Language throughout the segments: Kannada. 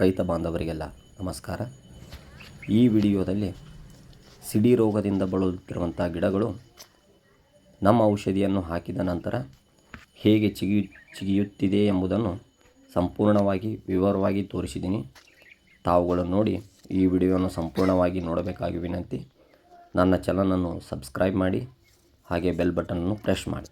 ರೈತ ಬಾಂಧವರಿಗೆಲ್ಲ ನಮಸ್ಕಾರ. ಈ ವಿಡಿಯೋದಲ್ಲಿ ಸಿಡಿ ರೋಗದಿಂದ ಬಳಲುತ್ತಿರುವಂಥ ಗಿಡಗಳು ನಮ್ಮ ಔಷಧಿಯನ್ನು ಹಾಕಿದ ನಂತರ ಹೇಗೆ ಚಿಗಿ ಚಿಗಿಯುತ್ತಿದೆ ಎಂಬುದನ್ನು ಸಂಪೂರ್ಣವಾಗಿ ವಿವರವಾಗಿ ತೋರಿಸಿದ್ದೀನಿ. ತಾವುಗಳನ್ನು ನೋಡಿ ಈ ವಿಡಿಯೋವನ್ನು ಸಂಪೂರ್ಣವಾಗಿ ನೋಡಬೇಕಾಗಿ ವಿನಂತಿ. ನನ್ನ ಚಾನಲನ್ನು ಸಬ್ಸ್ಕ್ರೈಬ್ ಮಾಡಿ, ಹಾಗೆ ಬೆಲ್ ಬಟನನ್ನು ಪ್ರೆಸ್ ಮಾಡಿ.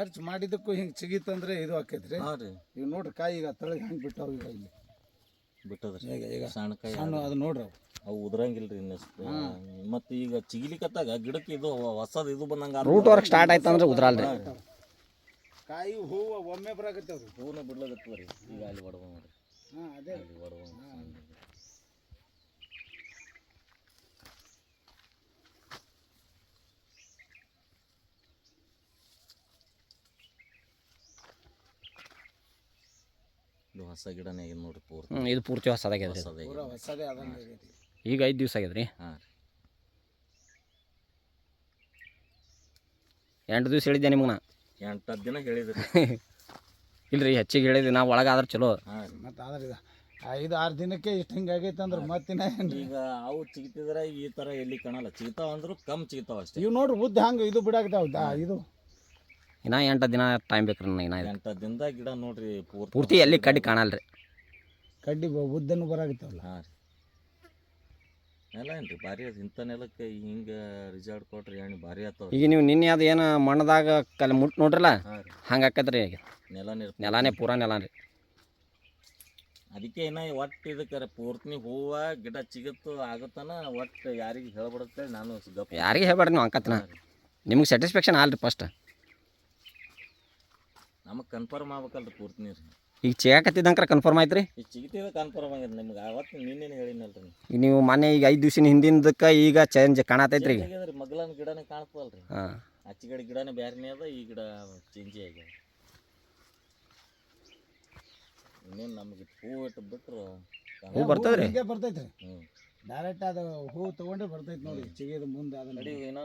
ಖರ್ಚು ಮಾಡಿದಕ್ಕೂ ಹಿಂಗೆ ಚಿಗಿತಂದ್ರೆ ಇದು ಆಕೈತ್ರಿ. ಹಾಂ ರೀ. ಈಗ ನೋಡ್ರಿ ಕಾಯಿ ಈಗ ತಳಗೆ ಹೆಂಗೆ ಬಿಟ್ಟಾವ ಈಗ ಇಲ್ಲಿ. ಬಿಟ್ಟದ್ರಿ. ಈಗ ಈಗ ಸಣ್ಣ ಕೈ ಸಣ್ಣ ಅದು ನೋಡ್ರಿ ಅವು. ಅವು ಉದ್ರಂಗಿಲ್ರಿ ಇನ್ನಷ್ಟು. ಮತ್ತು ಈಗ ಚಿಗಿಲಿಕತ್ತಾಗ ಗಿಡಕ್ಕೆ ಇದು ಹೊಸದು ಇದು ಬಂದಂಗ ರೂಟ್ ವರ್ಕ್ ಸ್ಟಾರ್ಟ್ ಆಯ್ತು ಅಂದ್ರೆ ಉದ್ರಲ್ರಿ. ಕಾಯಿ ಹೂವು ಒಮ್ಮೆ ಬರಾಕತ್ತವ್ರಿ ಹೂವನ್ನ ಬಿಡ್ಲಾಗತ್ತದ ರೀ ಈಗ ಅಲ್ಲಿ ನೋಡ್ರಿ. ಹಾಂ ಅದೇ. ಅಲ್ಲಿ ಹೊಡೆದ ಇದು ಹೊಸ ಗಿಡನೇ ಆಗಿದ್ ನೋಡ್ರಿ ಪೂರ್ತಿ. ಇದು ಪೂರ್ತಿ ಹೊಸದಾಗ್ಯದ್ರಿ ಹೊಸದೇ ಪೂರ ಹೊಸದೇ ಅದಂಗೆ ಆಗೈತಿ. ಈಗ ಐದು ದಿವಸ ಆಗ್ಯದ್ರಿ ಹಾಂ ರೀ. ಎಂಟು ದಿವಸ ಹೇಳಿದ್ದೆ ನಿಮ್ಗೆ ನಾ ಎಂಟು ಹತ್ತು ದಿನ ಹೇಳಿದ್ರಿ. ಇಲ್ರಿ ಹೆಚ್ಚಿಗೆ ಹೇಳಿದ್ವಿ ನಾವು ಒಳಗಾದ್ರೆ ಚಲೋ. ಹಾಂ ರೀ. ಮತ್ತು ಆದ್ರೆ ಇದು ಐದು ಆರು ದಿನಕ್ಕೆ ಇಷ್ಟು ಹಿಂಗೆ ಆಗೈತೆ ಅಂದ್ರೆ ಮತ್ತಿನ ಏನು ಈಗ ಅವು ಚಿಗಿತಿದ್ರೆ ಈ ತರ ಎಲ್ಲಿ ಕಾಣಲ್ಲ. ಚಿಗಿತಾವ ಅಂದ್ರು ಕಮ್ ಚಿಗಿತಾವ ಅಷ್ಟೇ. ಇವು ನೋಡ್ರಿ ಉದ್ದ ಹಂಗೆ ಇದು ಬಿಡಾಕತ್ತಾವ. ದಾ ಇದು ಇನ್ನ ಎಂಟು ದಿನ ಟೈಮ್ ಬೇಕು ರೀ ಇನ್ನ. ಎಂಟು ದಿನದಾಗ ಗಿಡ ನೋಡ್ರಿ ಪೂರ್ತಿ ಪೂರ್ತಿ ಎಲ್ಲಿ ಕಡ್ಡಿ ಕಾಣಲ್ರಿ ಕಡ್ಡಿ ಬ- ಉದ್ದನು ಬರಾಕತ್ತಾವಲ್ಲ. ಹಾಂ ರೀ. ನೆಲ ಏನ್ರಿ ಭಾರಿ ಅದು ಇಂಥ ನೆಲಕ್ಕೆ ಹಿಂಗೆ ರಿಸಲ್ಟ್ ಕೊಟ್ರಿ ಎಣ್ಣೆ ಭಾರಿ ಆತಾವ ಈಗ ನೀವು ನಿನ್ನೆ ಅದು ಏನು ಮಣ್ಣದಾಗ ಕಲ್ ಮುಟ್ ನೋಡ್ರಲ್ಲ? ಹಾಂ ರೀ. ಹಂಗೆ ಆಕತ್ರಿ ಈಗ. ನೆಲ ನೀರು ನೆಲಾನೇ ಪೂರಾ ನೆಲ ರೀ. ಅದಕ್ಕೆ ಏನೋ ಒಟ್ಟು ಇದಕ್ಕೆ ಪೂರ್ತಿ ಹೂವು ಗಿಡ ಚಿಗುತ್ತು ಆಗತ್ತನ ಒಟ್ಟು ಯಾರಿಗೆ ಹೇಳ್ಬಿಡುತ್ತೆ ನಾನು ಗಪ್ ಯಾರಿಗೆ ಹೇಳ್ಬೇಡ್ರಿ ನೀವು ಅಂಕತ್ನ ನಿಮ್ಗೆ ಸ್ಯಾಟಿಸ್ಫ್ಯಾಕ್ಷನ್ ಆಲ್ರಿ ಫಸ್ಟ್ ನಮಗೆ ಕನ್ಫರ್ಮ್ ಆಗ್ಬೇಕಲ್ರಿ ಪೂರ್ತಿ ನೀರು ಈಗ ಚಿಗಾಕತ್ತಿದ್ದಂಕ್ರ ಕನ್ಫರ್ಮ್ ಆಯ್ತು ರೀ ಈಗ ಚಿಗಿತಿದ ಕನ್ಫರ್ಮ್ ಆಗಿದೆ ನಿಮ್ಗೆ ಅವತ್ತು ನಿನ್ನೇನು ಹೇಳಿನಲ್ರಿ ನೀವು ಈಗ ನೀವು ಮೊನ್ನೆ ಈಗ ಐದು ದಿವಸ ಹಿಂದಿಂದಕ್ಕೆ ಈಗ ಚೇಂಜ್ ಕಾಣತೈತ್ರಿ ಈಗ. ಆಗ್ಯದ್ರಿ ಮಗ್ಲನ ಗಿಡನೇ ಕಾಣ್ತದಲ್ರಿ. ಹಾಂ. ಅಚ್ಚಿಗಡೆ ಗಿಡನೇ ಬೇರೆನೇ ಅದ ಈ ಗಿಡ ಚೇಂಜ್ ಆಗ್ಯದ. ಇನ್ನೇನು ನಮಗೆ ಹೂ ಇಟ್ಟು ಬಿಟ್ರು ಹೂ ಬರ್ತದ್ರಿ? ಹಿಂಗೆ ಬರ್ತೈತ್ರಿ. ಹ್ಞೂ ಡೈರೆಕ್ಟ್ ಅದು ಹೂ ತೊಗೊಂಡೆ ಬರ್ತೈತಿ ನೋಡಿ ಚಿಗಿದ ಮುಂದೆ ಅದನ್ನ ನಡಿ ಏನೋ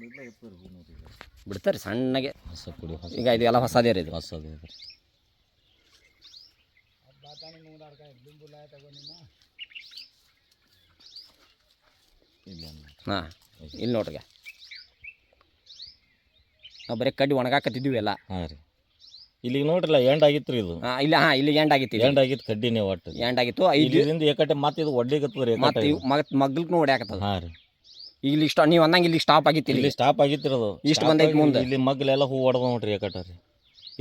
ಬಿಡ್ಲಾಗತ್ತದ ಹೂ ಆಮೇಲೆ ಈಗ. ಬಿಡ್ತಾರೆ ಸಣ್ಣಗೆ. ಹೊಸ ಕುಡಿ ಹೊಸ ಈಗ ಇದು ಎಲ್ಲ ಹೊಸದೇ ರೀ ಇದು. ಹೊಸದು ರೀ. ಹಾಂ ಇಲ್ಲಿ ನೋಡ್ರಿ ನಾವು ಬರೀ ಕಡ್ಡಿ ಒಣಗಾಕತ್ತಿದ್ವಿ ಎಲ್ಲ. ಹಾಂ ರೀ. ಇಲ್ಲಿಗೆ ನೋಡ್ರಲ್ಲ ಎಂಡ್ ಆಗಿತ್ತು ರೀ ಇದು. ಇಲ್ಲ ಹಾ ಇಲ್ಲಿ ಎಂಡ್ ಆಗಿತ್ತು ಎಂಡ್ ಆಗಿತ್ತು ಕಡ್ಡಿನೇ ಒಟ್ಟು ಎಂಡ್ ಆಗಿತ್ತು. ಐದು ಇಲ್ಲಿಂದ ಏಕಟ್ಟೆ ಮತ್ತೆ ಇದು ಒಡ್ಲಿಗತ್ತದ ರೀ ಮತ್ತೆ ಇವು ಮಗ್ ಹಾ ಹೊಡ್ಯಾಕತ್ತದ. ಹಾಂ ರೀ. ಇಲ್ಲಿ ಇಷ್ಟ ನೀವು ಅಂದಂಗೆ ಇಲ್ಲಿ ಸ್ಟಾಪ್ ಆಗಿತ್ತು ಇಲ್ಲಿ. ಇಲ್ಲಿ ಸ್ಟಾಪ್ ಆಗಿತ್ತಿರೋದು ಇಷ್ಟ್ ಬಂದೈತ್ ಮುಂದೆ. ಇಲ್ಲಿ ಮಗ್ಲೆಲ್ಲ ಹೂ ಹೊಡೆದ ನೋಡ್ರಿ ಏಕಟ್ಟ ರೀ.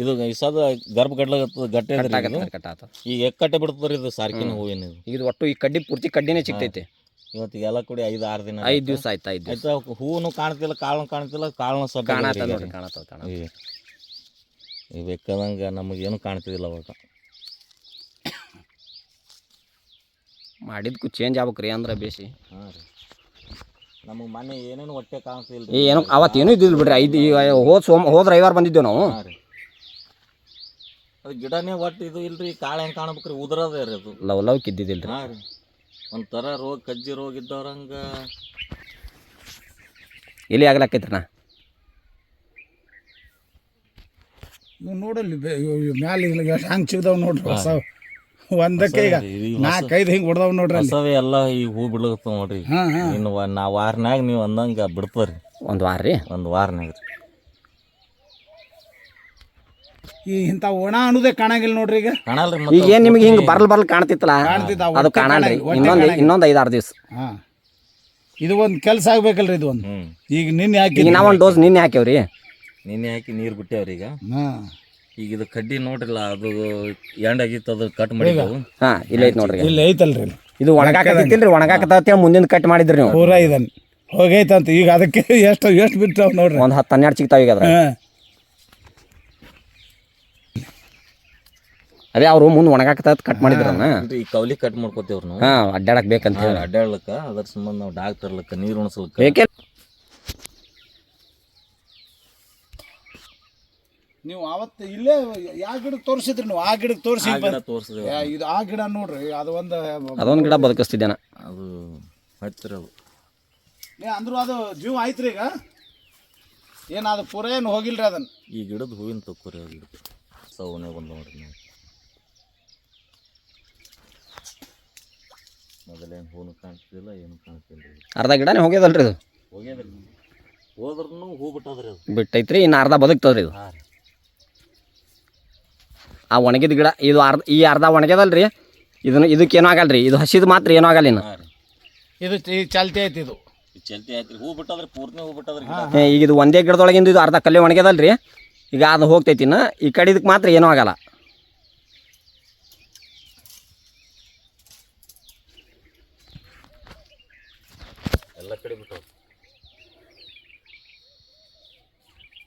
ಇದು ಇಸದ ಗರ್ಭ ಗಡ್ಲಾಗತ್ತದ ಗಟ್ಟೆ ಅದ್ರಿ ಇದು. ಕಟ್ ಆತ ಈ ಎಕ್ಕಟ್ಟೆ ಬಿಡ್ತದ್ರಿ ಇದು ಸಾರ್ಕಿನ. ಹೂವಿನ ಇದು. ಈಗ ಇದು ಒಟ್ಟು ಈ ಕಡ್ಡಿ ಪೂರ್ತಿ ಕಡ್ಡಿನೇ ಸಿಕ್ತೈತೆ ಇವತ್ತಿಗೆ ಎಲ್ಲ ಕೂಡಿ ಐದು ಆರು ದಿನ ಐದು ದಿವಸ ಆಯ್ತು ಐದು ದಿವಸ. ಆಯ್ತಾ? ಹೂನು ಕಾಣ್ತಿಲ್ಲ ಕಾಳು ಕಾಣ್ತಿಲ್ಲ ಕಾಳು ಸ್ವಲ್ಪ ಕಾಣತ್ತ ನೋಡ್ರಿ ಕಾಣತ್ತವ ಕಾಣ ಈಗ ಬೇಕಾದಂಗೆ ನಮಗೇನು ಕಾಣ್ತಿದ್ದಿಲ್ಲ ಅವಾಗ. ಮಾಡಿದ್ಕು ಚೇಂಜ್ ಆಗ್ಬೇಕು ರೀ ಅಂದ್ರೆ ಬೇಸಿ ಹಾಂ ರೀ. ನಮಗೆ ಮೊನ್ನೆ ಏನೇನು ಹೊಟ್ಟೆ ಕಾಣಿಸ್ತಿಲ್ಲ ರೀ ಏನೋ ಅವತ್ತೇನು ಇದ್ದಿಲ್ಲ ಬಿಡ್ರಿ ಐದು ಈಗ ಹೋದ ಸೋಮ ಹೋದ ರವಿವಾರ ಬಂದಿದ್ದೇವೆ ನಾವು. ಹಾಂ ರೀ. ಅದು ಗಿಡನೇ ಒಟ್ಟು ಇದು ಇಲ್ರಿ ಕಾಳು ಹೆಂಗೆ ಕಾಣ್ಬೇಕ್ರಿ ಉದ್ರದೇ ರೀ ಅದು. ಲವ್ ಲವ್ ಕಿದ್ದಿದ್ದಿಲ್ಲ ಹಾಂ ರೀ. ಒಂಥರ ರೋಗ ಕಜ್ಜಿ ರೋಗ ಇದ್ದವ್ರಂಗ. ಎಲ್ಲಿ ಆಗ್ಲಾಕೈತ್ರಿ ನಾ? ಇವ್ ನೋಡಲ್ಲಿ ಮ್ಯಾಲ ಎಷ್ಟು ಹಂಗೆ ಚಿಗ್ದಾವ್ ನೋಡ್ರಿ ಹೊಸ ಒಂದಕ್ಕೆ ಈಗ ನಾಲ್ಕೈದು ಹಿಂಗೆ ಹೊಡೆದವ್ ನೋಡ್ರಿ ಅಲ್ಲಿ. ಹೊಸವೇ ಎಲ್ಲ ಈ ಹೂ ಬಿಡ್ಲಕತ್ತಾವ ನೋಡ್ರಿ. ಹಾಂ ಹಾಂ. ಇನ್ನು ನಾ ವಾರನ್ಯಾಗ ನೀವು ಅಂದಂಗೆ ಬಿಡ್ತಾರೆ ಒಂದು ವಾರ ರೀ? ಒಂದು ವಾರನಾಗ ರೀ. ಈ ಇಂಥ ಒಣ ಅನ್ನೋದೇ ಕಾಣಂಗಿಲ್ಲ ನೋಡ್ರಿ ಈಗ. ಕಾಣಲ್ರಿ ಈಗ ಏನು ನಿಮ್ಗೆ ಹಿಂಗೆ ಬರ್ಲ್ ಬರ್ಲ್ ಕಾಣ್ತಿತ್ತಲ್ಲ ಕಾಣ್ತಿತ್ತು, ಆ ಅದು ಹೊಟ್ಟೆ ಕಾಣಲ್ರಿ. ಕಾಣಂಗಿಲ್ಲ, ಹೊಟ್ಟೆ ಇನ್ನೊಂದು ಕಾಣಂಗಿಲ್ಲ. ಇನ್ನೊಂದು ಐದಾರು ದಿವಸ. ಹಾಂ. ಇದು ಒಂದು ಕೆಲಸ ಆಗ್ಬೇಕಲ್ರಿ ಇದು ಒಂದು. ಹ್ಞೂ ಈಗ ನಿನ್ನೆ ಹಾಕಿ ಈಗ ನಾವೊಂದು ಡೋಸ್ ನಿನ್ನೆ ಹಾಕ್ಯಾವ್ರಿ. ನಿನ್ನೆ ಹಾಕಿ ನೀರು ಬಿಟ್ಟೇವ್ರಿ ಈಗ ಹಾಂ. ಈಗ ಇದು ಕಡ್ಡಿ ನೋಡ್ರಿಲ್ಲ ಅದು ಎಂಡ್ ಆಗಿತ್ತು ಅದು ಕಟ್ ಮಾಡಿದ್ದೆವು हाँ, ಹಾಂ ಇಲ್ಲ ಐತೆ ನೋಡ್ರಿ. ಇಲ್ಲಿ ಐತಲ್ರಿ ಇಲ್ಲಿ. ಇದು ಒಣಗಾಕತ್ತಿಲ್ರಿ ಒಣಗಾಕತ್ತ ಮುಂದಿನ ಕಟ್ ಮಾಡಿದ್ರಿ ನೀವು. ಪೂರ ಇದನ್ ಹೋಗೈತಂತ ಈಗ ಅದಕ್ಕೆ ಎಷ್ಟು ಎಷ್ಟು ಬಿಟ್ಟಾವ್ ನೋಡ್ರಿ. ಒಂದು ಹತ್ತು ಹನ್ನೆರಡು ಸಿಗ್ತಾವ ಈಗ ಅದ್ರ ಹಾಂ. ಅದೇ ಅವರು ಮುಂದೆ ಒಣಗಾಕತ್ತ ಕಟ್ ಮಾಡಿದ್ರ ಈ ಕೌಲಿ ಕಟ್ ಮಾಡ್ಕೋತೇವ್ರಿ ನಾವು. ಹಾಂ ಅಡ್ಡಾಡಕ್ ಬೇಕಂತ ಹೇಳಿ. ಅಡ್ಡಾಡ್ಲಕ್ಕ ಅದ್ರ ಸಂಬಂಧ ನಾವು ಡಾಕ್ಟರ್ಲಕ್ಕ ನೀರು ಉಣಸ್ಲಕ್ಕ. ಬೇಕೇ ನೀವು ಅವತ್ತು ಇಲ್ಲೇ ಯಾವ ಗಿಡಕ್ಕೆ ತೋರಿಸಿದ್ರಿ ನೀವು? ಆ ಗಿಡಕ್ಕೆ ತೋರಿಸಿ ಇದು ಆ ಗಿಡ ನೋಡ್ರಿ ಅದು ಒಂದು ಅದೊಂದು ಗಿಡ ಬದುಕಿಸ್ತಿದ್ದೇನ. ಅದು ಹತ್ತಿರ ಅದು. ಏ ಅಂದ್ರೂ ಅದು ಜೀವ ಆಯ್ತ್ರಿ ಈಗ? ಏನು ಅದು ಪೂರ ಏನು ಹೋಗಿಲ್ರಿ ಅದನ್ನ? ಈ ಗಿಡದ ಹೂವಿನ ತಕ್ಕೋರಿ ಆ ಗಿಡ. ಸೌನೆ ಬಂದು ನೋಡ್ರಿ ನೀವು. ಮೊದಲೇನು ಹೂನು ಕಾಣ್ತಿಲ್ಲ ಏನು ಕಾಣ್ತಿಲ್ಲ ರೀ ಅರ್ಧ ಗಿಡನೇ ಹೋಗ್ಯದಲ್ರಿ ಇದು? ಹೋಗ್ಯದ್ರಿ. ಹೋದ್ರೂ ಹೂ ಬಿಟ್ಟದ್ರಿ ಅದು. ಬಿಟ್ಟೈತ್ರಿ ಇನ್ನು ಅರ್ಧ ಬದುಕ್ತದ್ರಿ ಇದು? ಹಾಂ ರೀ. ಆ ಒಣಗಿದ ಗಿಡ ಇದು ಅರ್ಧ ಈ ಅರ್ಧ ಒಣಗ್ಯದಲ್ರಿ? ಇದನ್ನು ಇದಕ್ಕೆ ಏನೂ ರೀ ಇದು ಹಸಿದು ಮಾತ್ರ ಏನೂ ಆಗಲ್ಲ ಇನ್ನು. ಹಾಂ ರೀ. ಇದು ಚಲ್ತಿ ಚಾಲ್ತಿ ಐತಿ ಇದು. ಚಲ್ತಿ ಆಯ್ತು ಹೂ ಬಿಟ್ಟದ್ರಿ ಪೂರ್ತಿ ಹೂ ಬಿಟ್ಟದ್ರಿ ಏ, ಈಗ ಇದು ಒಂದೇ ಗಿಡದೊಳಗಿಂದ ಇದು ಅರ್ಧ ಕಲ್ಲೆ ರೀ ಈಗ ಅದು ಹೋಗ್ತೈತಿ ಇನ್ನು. ಈ ಕಡೆ ಇದಕ್ಕೆ ಮಾತ್ರ ಏನೂ ಆಗಲ್ಲ. ಎಲ್ಲ ಕಡೆ ಬಿಟ್ಟು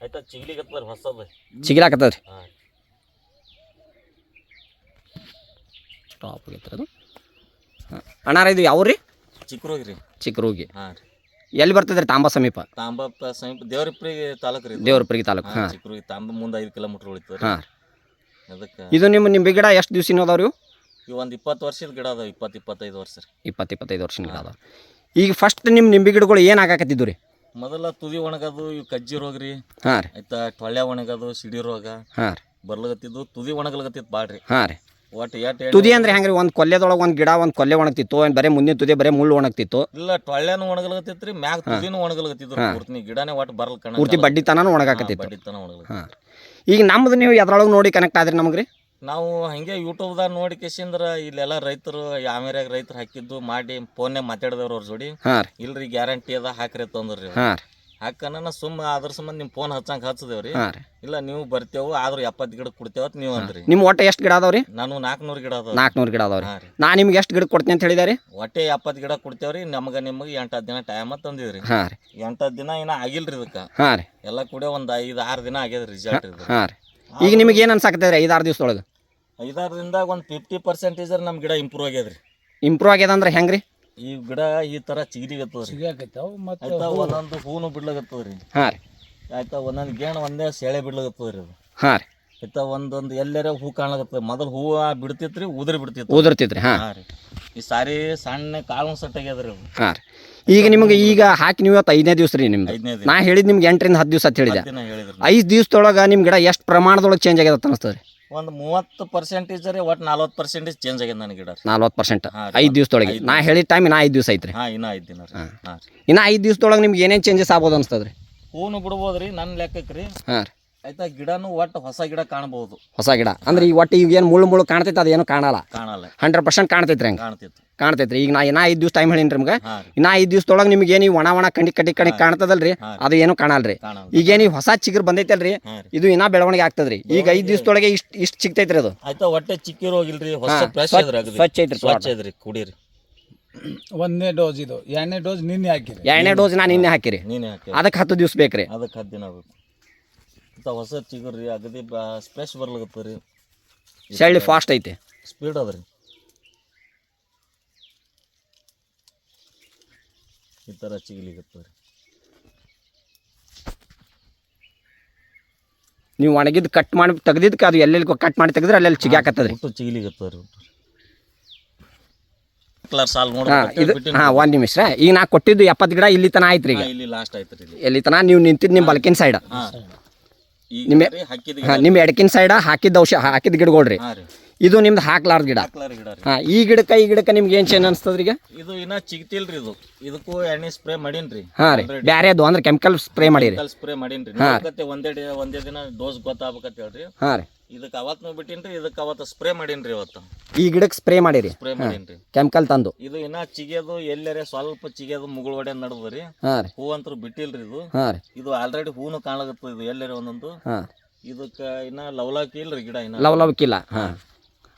ಆಯ್ತಾ? ಚಿಗ್ಲಿಗತ್ತದ ಹೊಸದು. ಚಿಗಿಲಾಕತ್ತದ್ರಿ ಹಾಂ. ಸ್ಟಾಪ್ ಆಗೈತ್ರಿ ಅದು. ಹಾಂ. ಅಣ್ಣಾರ ಇದು ಯಾವ್ರಿ ಚಿಕ್ಕರೋಗಿ ರೀ. ಚಿಕ್ಕರೂಗಿ. ಹಾಂ ರೀ. ಎಲ್ಲಿ ಬರ್ತದ್ರಿ ತಾಂಬ ಸಮೀಪ? ತಾಂಬ ಸಮೀಪ ದೇವ್ರಪ್ರಿಗೆ ತಾಲೂಕು ರೀ ದೇವ್ರಪುರಿಗೆ ತಾಲೂಕು ಹಾಂ ಚಿಕ್ಕರೋಗಿ ತಾಂಬ ಮುಂದೆ ಐದು ಕಿಲೋಮೀಟ್ರ್ ಉಳಿತು ಹಾಂ. ಅದಕ್ಕೆ ಇದು ನಿಮ್ಮ ನಿಂಬೆ ಗಿಡ ಎಷ್ಟು ದಿವ್ಸ ಅದಾವ್ರಿ ರೀ ಇವು? ಒಂದು ಇಪ್ಪತ್ತು ವರ್ಷದ ಗಿಡ ಅದಾವ ಇಪ್ಪತ್ತು ಇಪ್ಪತ್ತೈದು ವರ್ಷ ರೀ. ಇಪ್ಪತ್ತು ಇಪ್ಪತ್ತೈದು ವರ್ಷ ಗಿಡ ಅದಾವ. ಈಗ ಫಸ್ಟ್ ನಿಮ್ಮ ನಿಂಬೆ ಗಿಡಗಳು ಏನು ಆಗಾಕತ್ತಿದ್ದು ರೀ? ಮೊದಲ ತುದಿ ಒಣಗದು ಇವು ಕಜ್ಜಿ ರೋಗ ರೀ. ಹಾಂ ರೀ. ಆಯ್ತಾ ಟೊಳ್ಳೆ ಒಣಗದು ಸಿಡಿ ರೋಗ. ಹಾಂ ರೀ. ಬರ್ಲಗತ್ತಿದ್ದು ತುದಿ ಒಣಗಲಗತ್ತಿತ್ತು ಭಾಳ ರೀ ಹಾಂ ರೀ. ಒಟ್ಟು ಎಟ್ ತುದಿ ಅಂದ್ರೆ ಹೆಂಗ್ರಿ? ಒಂದ್ ಕೊಲ್ಲೆದೊಳಗೆ ಒಂದ್ ಗಿಡ ಒಂದ್ ಕೊಲ್ಲೆ ಒಣಗ್ತಿತ್ತು. ಬರೇ ಬರೀ ಮುಂದಿನ ತುದಿ ಬರೇ ಮುಳ್ಳು ಒಣಗ್ತಿತ್ತು. ಇಲ್ಲ ಟೊಳ್ಳೆನು ಒಣಗಲಗತ್ತಿತ್ತು ರೀ ಮ್ಯಾಗ ತುದಿನೂ ಒಣಗಲಗತ್ತಿದ್ರು ಪೂರ್ತಿ. ಗಿಡನೇ ಒಟ್ಟು ಬರಲ್ ಕಣ ಪೂರ್ತಿ ಬಡ್ಡಿ ತನಾನು ಒಣಗಾಕತ್ತಿತ್ತು. ಬಡ್ಡಿತನ ಹಾಂ. ಈಗ ನಮ್ದು ನೀವು ಎದ್ರೊಳಗೆ ನೋಡಿ ಕನೆಕ್ಟ್ ಆದ್ರಿ ನಮಗ್ರಿ? ನಾವು ಹಂಗೆ ಯೂಟ್ಯೂಬ್ದಾಗ ನೋಡಿ ಕೇಸಿಂದ್ರ ಇಲ್ಲೆಲ್ಲ ರೈತರು ಯಾವ್ಯಾರ್ಯಾಗ ರೈತರು ಹಾಕಿದ್ದು ಮಾಡಿ ಫೋನ್ ಮಾತಾಡಿದವ್ರು ಅವ್ರ ಜೋಡಿ. ಹಾಂ ರೀ. ಇಲ್ರಿ ಗ್ಯಾರಂಟಿ ಅದ ಹಾಕ್ರಿ ತಂದ್ರಿ ಹಾಂ ರೀ. ಹಾಕನ ಸುಮ್ಮ ಅದ್ರ ಸಂಬಂಧ ನಿಮ್ಮ ಫೋನ್ ಹಚ್ಚಂಗ್ ಹಚ್ಚದೇವ್ರಿ. ಹಾಂ ರೀ. ಇಲ್ಲ ನೀವು ಬರ್ತೇವು ಆದ್ರೂ ಎಪ್ಪತ್ತು ಗಿಡ ಕೊಡ್ತೇವತ್ ನೀವು ಅಂದ್ರಿ. ನಿಮ್ಮ ಒಟ್ಟು ಎಷ್ಟು ಗಿಡ ಅದಾವ್ರಿ? ನಾನು ನಾಲ್ಕುನೂರು ಗಿಡ ಅದಾವ ನಾಲ್ಕುನೂರು ಗಿಡ ಅದಾವ್ರಿ. ಹಾಂ ರೀ. ನಾ ನಿಮ್ಗೆ ಎಷ್ಟು ಗಿಡ ಕೊಡ್ತೀನಿ ಅಂತ ಹೇಳಿದಾರೆ ಒಟ್ಟೆ ಎಪ್ಪತ್ತು ಗಿಡ ಕೊಡ್ತೇವ್ರಿ ನಮಗೆ ನಿಮಗೆ ಎಂಟು ದಿನ ಟೈಮ್ ತಂದಿದ್ರಿ ಹಾಂ ರೀ. ಎಂಟು ದಿನ ಏನ ಆಗಿಲ್ರಿ ಇದಕ್ಕೆ. ಹಾಂ ರೀ. ಎಲ್ಲ ಕೂಡ ಒಂದು ಐದು ಆರು ದಿನ ಆಗ್ಯದ ರಿಸಲ್ಟ್ ಇದು. ಹಾಂ ರೀ. ಈಗ ನಿಮಗೆ ಏನು ಅನ್ಸಾಕತ್ತೈತ್ರಿ ಐದಾರು ದಿವ್ಸದೊಳಗೆ? ಒಂದ್ ಒಂದು ಫಿಫ್ಟಿ ಪರ್ಸೆಂಟೇಜ್ ನಮ್ಮ ಗಿಡ ಇಂಪ್ರೂವ್ ಆಗ್ಯದ್ರಿ. ಇಂಪ್ರೂವ್ ಆಗ್ಯದ ಅಂದ್ರೆ ಹೆಂಗೆ ರೀ ಈ ಗಿಡ ಈ ತರ ಚಿಗಿಲಿಗತ್ತದ್ರಿ ಸಿಗಾಕೈತಾವ ಮತ್ತು ಆಯ್ತಾ ಒಂದೊಂದು ಹೂನು ಬಿಡ್ಲಾಗತ್ತದ್ರಿ ಹಾಂ ರೀ. ಆಯ್ತಾ ಒಂದೊಂದು ಗೇಣ ಒಂದೇ ಸೆಳೆ ಬಿಡ್ಲಾಗತ್ತದ್ರಿ ಅದು. ಹಾಂ ರೀ. ಆಯ್ತಾ ಒಂದೊಂದು ಎಲ್ಲರ ಹೂ ಕಾಣಲಾಗತ್ತದ ಮೊದಲು ಹೂವು ಬಿಡ್ತಿತ್ರಿ ಉದುರಿ ಬಿಡ್ತಿತ್ತು ಉದುರ್ತಿತ್ರಿ ಹಾಂ. ಹಾಂ ರೀ. ಈ ಸಾರಿ ಸಣ್ಣ ಕಾಳು ಸೆಟ್ ಆಗ್ಯದ್ರಿ ಅದು. ಹಾಂ ರೀ. ಈಗ ನಿಮಗೆ ಈಗ ಹಾಕಿ ನೀವು ಇವತ್ತು ಐದನೇ ದಿವಸ ರೀ ನಿಮ್ದು. ಐದನೇ ನಾ ಹೇಳಿದ್ ನಿಮ್ಗೆ ಎಂಟರಿಂದ ಹತ್ತು ದಿವಸ ಅಂತ ಹೇಳಿದೆ ದಿನ ಹೇಳಿದ್ರಿ ಐದು ದಿವ್ಸದೊಳಗೆ ನಿಮ್ಮ ಗಿಡ ಎಷ್ಟು ಪ್ರಮಾಣದೊಳಗೆ ಚೇಂಜ್ ಆಗ್ಯದ ಅಂತ ಅನಿಸ್ತದೆ ರೀ ಒಂದು ಮೂವತ್ತು ಪರ್ಸೆಂಟೇಜ್ ರೀ ಒಟ್ಟು ನಲ್ವತ್ತು ಪರ್ಸೆಂಟೇಜ್ ಚೇಂಜ್ ಆಗಿದೆ ನನಗೆ ಗಿಡ ನಲ್ವತ್ತು ಪರ್ಸೆಂಟ್. ಐದು ದಿವಸದೊಳಗೆ. ನಾ ಹೇಳಿದ ಟೈಮ್ ಇನ್ನ ಐದು ದಿವಸ ಐತ್ರಿ. ಹಾಂ ಇನ್ನೂ ಐದು ದಿನ ರೀ. ಹಾಂ. ಇನ್ನು ಐದು ದಿವಸದೊಳಗೆ ನಿಮ್ಗೆ ಏನೇನು ಚೇಂಜಸ್ ಆಗ್ಬೋದು ಅನ್ಸ್ತದೆ ರೀ ಹೂನು ಬಿಡ್ಬೋದು ರೀ ನನ್ನ ಲೆಕ್ಕಕ್ಕೆ ರೀ. ಹಾಂ ರೀ. ಆಯ್ತಾ ಗಿಡನೂ ಒಟ್ಟು ಹೊಸ ಗಿಡ ಕಾಣಬಹುದು ಹೊಸ ಗಿಡ. ಅಂದ್ರೆ ಈ ಒಟ್ಟು ಈಗ ಏನು ಮುಳ್ಳು ಮುಳ್ಳು ಕಾಣ್ತೈತೆ ಅದೇನು ಕಾಣಲ್ಲ? ಕಾಣಲ್ಲ. ಹಂಡ್ರೆಡ್ ಪರ್ಸೆಂಟ್ ಕಾಣ್ತೈತೆ ರೀ ಹಂಗೆ. ಕಾಣ್ತಿತ್ತು ಕಾಣ್ತೈತೆ. ರೀ ಈಗ ನಾ ಇನ್ನ ಐದು ದಿವ್ಸ ಟೈಮ್ ಹೇಳೀನಿ ನಿಮ್ಗೆ. ಹಾಂ ರೀ. ಇನ್ನ ಐದು ದಿವಸದೊಳಗೆ ನಿಮ್ಗೆ ಏನು ಒಣ ಒಣ ಕಂಡಿ ಕಟ್ಟಿ ಕಡಿ ಕಾಣ್ತದಲ್ರಿ? ರೀ. ಅದು ಏನು ಕಾಣಲ್ರಿ. ಕಾಣಲ್ಲ. ಈಗೇನು ಈ ಹೊಸ ಚಿಗುರು ಬಂದೈತಲ್ರಿ? ಹಾಂ ರೀ. ಇದು ಇನ್ನ ಬೆಳವಣಿಗೆ ಆಗ್ತದ್ರಿ. ಈಗ ಐದು ದಿವಸದೊಳಗೆ ಇಷ್ಟು ಇಷ್ಟು ಸಿಗ್ತೈತ್ರಿ ಅದು. ಆಯ್ತಾ ಹೊಟ್ಟೆ ಚಿಕ್ಕಿರೋಗಿಲ್ರಿ ಹೊಸ ಹಾಂ, ಫ್ರೆಶ್ ಸ್ವಚ್ಛ- ಇದ್ರಿ ಅಗದಿ ಸ್ವಚ್ಛ ಐತ್ರಿ ಸ್ವಚ್ಛ ಇದ್ರಿ ಕುಡೀರಿ. ಒಂದನೇ ಡೋಸ್ ಇದು. ಎರಡನೇ ಡೋಸ್ ನಿನ್ನೆ ಹಾಕಿರಿ. ಎರಡನೇ ಡೋಸ್ ನಾನು ನಿನ್ನೆ ಹಾಕಿರಿ. ನೀನೇ ಹಾಕಿ ಅದಕ್ಕೆ ಹತ್ತು ದಿವ್ಸ ಬೇಕ್ರಿ. ಅದಕ್ಕೆ ಹತ್ತು ದಿನ ಬೇಕು. ಇಂಥ ಹೊಸ ಚಿಗುರಿ ಅಗದಿ ಫ್ರೆಶ್ ಬರ್ಲಾಗತ್ತೆ ರೀ. ಚಳ್ಳಿ ಫಾಸ್ಟ್ ಐತೆ. ಸ್ಪೀಡ್ ಅದ ರೀ. ಈ ಥರ ಚಿಗಿಲಿಗತ್ತ ರೀ ನೀವು ಒಣಗಿದ್ ಕಟ್ ಮಾಡಿ ತೆಗ್ದಿದ್ದಕ್ಕೆ ಅದು ಎಲ್ಲೆಲ್ಲಿ ಕಟ್ ಮಾಡಿ ತೆಗೆದ್ರೆ ಅಲ್ಲೆಲ್ಲಿ ಚಿಗಾಕತ್ತದ್ರಿ ಒಟ್ಟು ಚಿಗಿಲಿಗತ್ತ ರೀ ಕಲರ್ ಸಾಲ್ ಹಾಂ ನೋಡಿ ಇದು ಹಾಂ ಒಂದು ನಿಮಿಷ ರೀ. ಈಗ ನಾ ಕೊಟ್ಟಿದ್ದು ಎಪ್ಪತ್ತು ಗಿಡ ಇಲ್ಲಿ ತನ ಆಯ್ತು ರೀ ಈಗ ಇಲ್ಲಿ ಲಾಸ್ಟ್ ಆಯ್ತು ರೀ ಇಲ್ಲಿ ತನ ನೀವು ನಿಂತಿದ್ದು ನಿಮ್ಮ ಬಲಕಿನ ಸೈಡ್ ಹಾಂ. ನಿಮ್ಮ- ರೀ ಹಾಕಿದ ಹಾಂ ನಿಮ್ಮ ಎಡಕಿನ ಸೈಡ ಹಾಕಿದ ಔಷಧ ಹಾಕಿದ ಗಿಡಗಳು ರೀ ಹಾಂ ರೀ. ಇದು ನಿಮ್ದು ಹಾಕ್ಲಾರ್ದ ಗಿಡ. ಹಾ ಗಿಡ ರೀ. ಹಾಂ ಈ ಗಿಡಕ್ಕ ಈ ಗಿಡಕ್ಕೆ ನಿಮ್ಗೆ ಏನು ಚೇಂಜ್ ಅನಿಸ್ತದ್ರಿ ಈಗ? ಇದು ಇನ್ನ ಚಿಗ್ತಿಲ್ರಿ ಇದು. ಇದಕ್ಕೂ ಎಣ್ಣೆ ಸ್ಪ್ರೇ ಮಾಡಿನ್ರಿ. ಹಾ ರೀ. ಬ್ಯಾರೆದು ಅಂದ್ರೆ ಕೆಮಿಕಲ್ ಸ್ಪ್ರೇ ಮಾಡಿರಿ. ಸ್ಪ್ರೇ ಮಾಡೀನ್ರಿ. ಒಂದೇ ಒಂದೇ ದಿನ ಡೋಸ್ ಗೊತ್ತಾಗ್ಬೇಕಂತ ಹೇಳ್ರಿ. ಹಾಂ ರೀ. ಇದಕ್ಕೆ ಅವತ್ತು ಬಿಟ್ಟಿನ್ರಿ ಇದಕ್ಕೆ ಅವತ್ತು ಸ್ಪ್ರೇ ಮಾಡೀನ್ರಿ ಇವತ್ತು. ಈ ಗಿಡಕ್ಕೆ ಸ್ಪ್ರೇ ಮಾಡಿರಿ? ಸ್ಪ್ರೇ ಮಾಡೀನ್ರಿ. ಕೆಮಿಕಲ್ ತಂದು? ಇದು ಇನ್ನ ಚಿಗಿಯೋದು ಎಲ್ಲರೇ ಸ್ವಲ್ಪ ಚಿಗಿಯೋದು ಮುಗುಳ್ವಡೆ ನಡದ್ರಿ ಹಾಂ ರೀ. ಹೂ ಅಂತೂ ಬಿಟ್ಟಿಲ್ರಿ ಇದು. ಹಾಂ ರೀ. ಇದು ಆಲ್ರೆಡಿ ಹೂನು ಕಾಣಲತ್ತದ ಇದು ಎಲ್ಲರೇ ಒಂದೊಂದು. ಇದಕ್ಕ ಇದಕ್ಕೆ ಇನ್ನ ಲವಲಾಕಿ ಇಲ್ರಿ ಗಿಡ ಇನ್ನ. ಲವ್ ಲವ್ಕಿಲ್ಲ ಹಾಂ.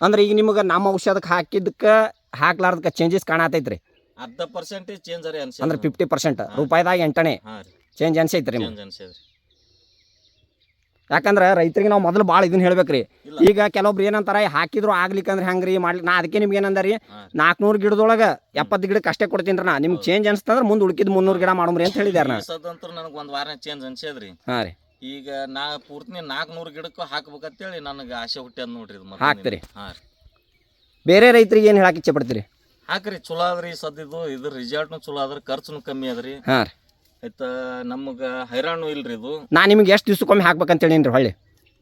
ಅಂದ್ರೆ ಈಗ ನಿಮಗೆ ನಮ್ಮ ಔಷಧಕ್ಕೆ ಹಾಕಿದ್ದಕ್ಕೆ ಹಾಕ್ಲಾರ್ದಕ್ಕೆ ಚೇಂಜಸ್ ಕಾಣತೈತ್ರಿ? ಅರ್ಧ ಪರ್ಸೆಂಟ್ ಚೇಂಜ್ ಅರಿ ಅನ್ಸ ಅಂದ್ರೆ ಫಿಫ್ಟಿ ಪರ್ಸೆಂಟ್ ರೂಪಾಯಿದಾಗ ಎಂಟನೇ ಹಾ ರೀ. ಚೇಂಜ್ ಅನ್ಸೈತ್ರಿ ಚೇಂಜ್ ಅನ್ಸದ್ರಿ ಯಾಕಂದ್ರೆ ರೈತರಿಗೆ ನಾವು ಮೊದಲು ಭಾಳ ಇದನ್ನ ಹೇಳ್ಬೇಕ್ರಿ. ಈಗ ಕೆಲವೊಬ್ರು ಏನಂತಾರ ಹಾಕಿದ್ರು ಆಗ್ಲಿಕ್ಕಂದ್ರೆ ಹೆಂಗ್ರಿ ಮಾಡ್ಲಿ ನಾ ಅದಕ್ಕೆ ನಿಮ್ಗೆ ಏನಂದ್ರಿ? ನಾಲ್ಕುನೂರು ಗಿಡದೊಳಗೆ ಎಪ್ಪತ್ತು ಗಿಡಕ್ಕೆ ಅಷ್ಟೇ ಕೊಡ್ತೀನಿ ನಾ. ನಿಮ್ಗೆ ಚೇಂಜ್ ಅನ್ಸ್ತಂದ್ರೆ ಮುಂದೆ ಉಳ್ಕಿದ್ ಮುನ್ನೂರು ಗಿಡ ಮಾಡೋಮ್ರಿ ಅಂತ ಹೇಳಿದಾರ ನಾ ನನಗೆ ಒಂದು ವಾರ ಚೇಂಜ್ ಅನ್ಸೇದ್ರಿ ಹಾಂ ರೀ. ಈಗ ನಾ ಪೂರ್ತಿ ನಾಲ್ಕುನೂರು ಗಿಡಕ್ಕೂ ಹಾಕ್ಬೇಕಂತೇಳಿ ನನಗೆ ಆಸೆ ಹುಟ್ಟ್ಯದ ನೋಡ್ರಿ ಇದು. ಹಾಕ್ತೀರಿ? ಹಾ ರೀ. ಬೇರೆ ರೈತರಿಗೆ ಏನು ಹೇಳಕ್ಕೆ ಇಚ್ಛೆ ಪಡ್ತೀರಿ? ಹಾಕ್ರಿ ಚಲೋ ಅದ್ರಿ ಸದ್ಯದು ಇದ್ರ ರಿಸಲ್ಟ್ನು ಚಲೋ ಅದ್ರ ಖರ್ಚುನು ಕಮ್ಮಿ ಅದ್ರಿ ಹಾಂ ರೀ. ಆಯ್ತ ನಮಗೆ ಹೈರಾಣು ಇಲ್ರಿ ಇದು ನಾ ನಿಮ್ಗೆ ಎಷ್ಟು ದಿವ್ಸಕ್ಕೊಮ್ಮೆ ಹಾಕ್ಬೇಕಂತ ರೀ ಹೊಳ್ಳಿ.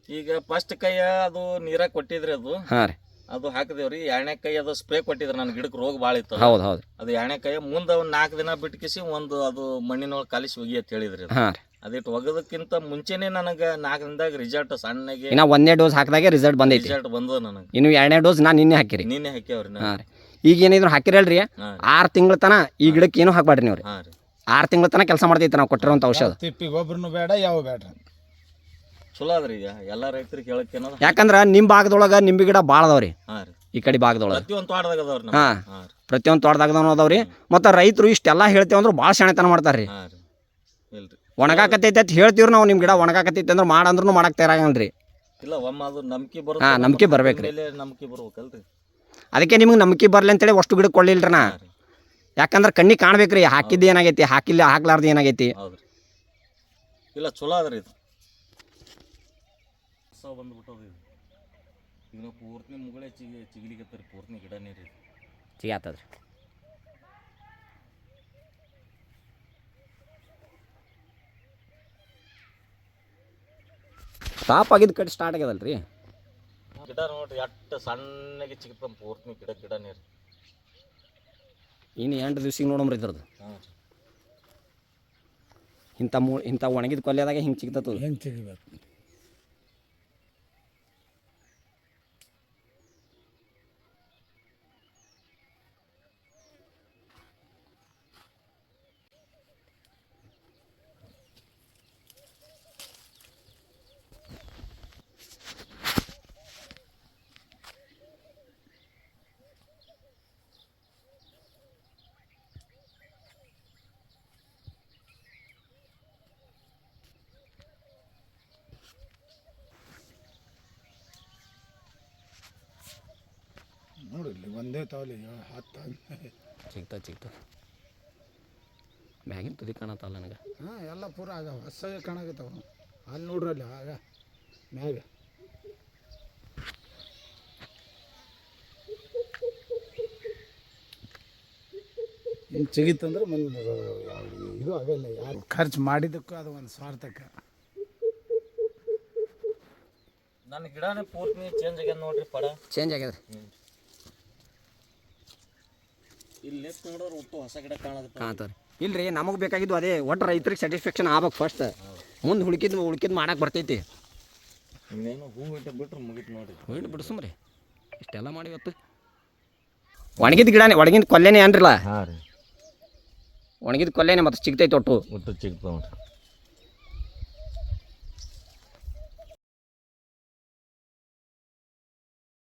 ಈಗ ಫಸ್ಟ್ ಕೈಯ ಅದು ನೀರಾಗ ಕೊಟ್ಟಿದ್ರಿ ಅದು. ಹಾಂ ರೀ. ಅದು ಹಾಕಿದೇವ್ರಿ. ಎರಡನೇ ಕೈ ಅದು ಸ್ಪ್ರೇ ಕೊಟ್ಟಿದ್ರು ನನ್ನ ಗಿಡಕ್ಕೆ ರೋಗ ಭಾಳ ಇತ್ತು ಹೌದು ಹೌದು. ಅದು ಎರಡನೇ ಕೈ ಮುಂದೆ ಒಂದು ನಾಲ್ಕು ದಿನ ಬಿಟ್ಕಿಸಿ ಒಂದು ಅದು ಮಣ್ಣಿನೊಳಗೆ ಕಾಲಿಸಿ ಹೋಗಿ ಅಂತ ಹೇಳಿದ್ರಿ ಅದು. ಹಾಂ ರೀ. ಅದಿಟ್ಟು ಒಗದಕ್ಕಿಂತ ಮುಂಚೆನೆ ನನಗೆ ನಾಲ್ಕು ದಿನದಾಗ ರಿಸಲ್ಟ್ ಸಣ್ಣಗೆ ಇನ್ನು ಒಂದೇ ಡೋಸ್ ಹಾಕಿದಾಗೆ ರಿಸಲ್ಟ್ ಬಂದೈತಿ. ರಿಸಲ್ಟ್ ಬಂದದ ನನಗೆ. ಇನ್ನು ಎರಡನೇ ಡೋಸ್ ನಾನು ನಿನ್ನೆ ಹಾಕಿರಿ. ನಿನ್ನೆ ಹಾಕ್ಯಾವ್ರಿ ಹಾಂ ರೀ. ಈಗ ಏನಿದ್ರು ಹಾಕಿರಲ್ರಿ? ಹಾಂ ಆರು ತಿಂಗಳ ತನ ಈ ಗಿಡಕ್ಕೆ ಏನೂ ಹಾಕ್ಬೇಡ್ರಿ ನೀವು ರೀ. ಹಾಂ ರೀ. ಆರು ತಿಂಗಳ ತನಕ ಕೆಲಸ ಮಾಡ್ತೈತೆ ನಾವು ಕೊಟ್ಟಿರೋಂಥ ಔಷಧ. ತಿಪ್ಪಿ ಗೊಬ್ಬರನು ಬೇಡ ಯಾವ ಬೇಡ ಚಲೋ ಅದ್ರಿ ಈಗ ಎಲ್ಲ ರೈತರಿಗೆ ಹೇಳಕ್ಕೆ ಏನದ ಯಾಕಂದ್ರೆ ನಿಮ್ಮ ಭಾಗದೊಳಗೆ ನಿಂಬೆ ಗಿಡ ಭಾಳ ಅದಾವ್ರಿ ಹಾಂ ರೀ. ಈ ಕಡೆ ಭಾಗದೊಳಗೆ. ಪ್ರತಿಯೊಂದು ತೋಟದಾಗ ಅದಾವ್ರಿ ನಮ್ಮ ಹಾಂ. ಹಾಂ ರೀ. ಪ್ರತಿಯೊಂದು ತೋಟದಾಗದವನು ಅದಾವ್ರಿ. ಮತ್ತು ರೈತರು ಇಷ್ಟೆಲ್ಲ ಹೇಳ್ತೇವೆ ಅಂದ್ರೆ ಭಾಳ ಶಾಣೆತನ ಮಾಡ್ತಾರೆ ರೀ. ಹಾಂ ರೀ. ಇಲ್ರಿ. ಅಂತ ಹೇಳ್ತೀವ್ರಿ ನಾವು ನಿಮ್ಮ ಗಿಡ ಒಣಗಾಕತೈತೆ ಅಂದ್ರೆ ಮಾಡಂದ್ರೂ ಮಾಡಕ್ಕೆ ತಯಾರಾಗಲ್ರಿ ಇಲ್ಲ ಒಮ್ಮೆ ಅದು ನಂಬಿಕೆ ಹಾ, ನಂಬ್ಕೆ ಬರ್ಬೇಕ್ರಿ. ನಂಬಿಕೆ ಬರ್ಬೇಕಲ್ರಿ. ಅದಕ್ಕೆ ನಿಮ್ಗೆ ನಂಬಿಕೆ ಬರಲಿ ಅಂತೇಳಿ ಅಷ್ಟು ಗಿಡ ಕೊಡ್ಲಿಲ್ರಿ ನಾ. ರೀ. ಯಾಕಂದ್ರೆ ಕಣ್ಣಿಗೆ ಕಾಣ್ಬೇಕ್ರಿ ಹಾಕಿದ್ದು ಏನಾಗೈತಿ ಹಾಕಿಲ್ಲ ಹಾಕ್ಲಾರ್ದು ಏನಾಗೈತಿ. ಹೌದ್ರಿ. ಇಲ್ಲ ಚಲೋ ಅದ ಇದು. ಹೊಸ ಬಂದ್ಬಿಟ್ಟದ ಇದು. ಪೂರ್ತಿ ಮುಗಳೇ ಚಿಗಿ ಚಿಗಿಲಿಕತ್ತರಿ ಪೂರ್ತಿ ಗಿಡನೇ ರೀ ಸಿಗಾತದ್ರಿ ಟಾಪ್ ಆಗಿದ್ದು ಕಡೆ ಸ್ಟಾರ್ಟ್ ಆಗ್ಯದಲ್ರಿ? ಗಿಡ ನೋಡ್ರಿ ಎಷ್ಟು ಸಣ್ಣಗೆ ಚಿಕ್ಕ ಪೂರ್ತಿ ಗಿಡ ಗಿಡ ರೀ ಇನ್ನು ಎಂಟು ದಿವ್ಸಿಗೆ ನೋಡಮ್ರಿ ಇದ್ರದ್ದು. ಇಂಥ ಮೂ ಇಂಥ ಒಣಗಿದ ಕೊಲೆದಾಗ ಹಿಂಗೆ ಸಿಗ್ತದ ಹೆಂಗೆ ತೆಗಿಬೇಕು ಇಲ್ಲಿ ಒಂದೇ ತಾವಲಿ ಹತ್ತು ಸಿಗ್ತದೆ ಸಿಗ್ತದೆ ಮ್ಯಾಗಿನ ತುದಿ ಕಾಣತ್ತಲ್ಲ ನನಗೆ. ಹಾಂ ಎಲ್ಲ ಪೂರ ಆಗ ಹೊಸ ಕಾಣಕತ್ತಾವ. ಅಲ್ಲಿ ನೋಡ್ರಿ ಅಲ್ಲಿ ಆಗ ಮ್ಯಾಗ. ಹಿಂಗೆ ಸಿಗಿತ್ತಂದ್ರೆ ಮುಂದೆ ಇದು ಆಗಲ್ಲ ಯಾರು ಖರ್ಚು ಮಾಡಿದ್ದಕ್ಕೂ ಅದು ಒಂದು ಸ್ವಾರ್ಥಕ. ನನ್ನ ಗಿಡನೇ ಪೂರ್ತಿ ಚೇಂಜ್ ಆಗ್ಯದ ನೋಡ್ರಿ ಪಡ. ಚೇಂಜ್ ಆಗ್ಯದ್ರಿ? ಇಲ್ಲಿ ನಿಂತು ನೋಡಿದ್ರೆ ಒಟ್ಟು ಹೊಸ ಗಿಡ ಕಾಣಕತ್ತ ಕಾಣ್ತದೆ ಇಲ್ರಿ ನಮಗೆ ಬೇಕಾಗಿದ್ದು ಅದೇ ಒಟ್ಟು ರೈತರಿಗೆ ಸ್ಯಾಟಿಸ್ಫ್ಯಾಕ್ಷನ್ ಆಗ್ಬೇಕು ಫಸ್ಟ್ ಮುಂದೆ ಹುಡುಕಿದ್ ಹುಡುಕಿದ್ ಮಾಡಕ್ಕೆ ಬರ್ತೈತಿ. ಇನ್ನೇನು ಹೂ ಇಟ್ಟು ಬಿಟ್ರೆ ಮುಗೀತು ನೋಡ್ರಿ. ಹೋಗಿ ಬಿಡಿಸುಮ್ರಿ ಇಷ್ಟೆಲ್ಲ ಮಾಡಿ ಇವತ್ತು. ಒಣಗಿದ ಗಿಡನೇ ಒಣಗಿದ ಕೊಲ್ಲೆನೇ ಅನ್ರಲ್ಲ ಹಾಂ ರೀ. ಒಣಗಿದ ಕೊಲ್ಲೆನೇ ಮತ್ತೆ ಸಿಗ್ತೈತೆ ಒಟ್ಟು. ಒಟ್ಟು ನೋಡ್ರಿ.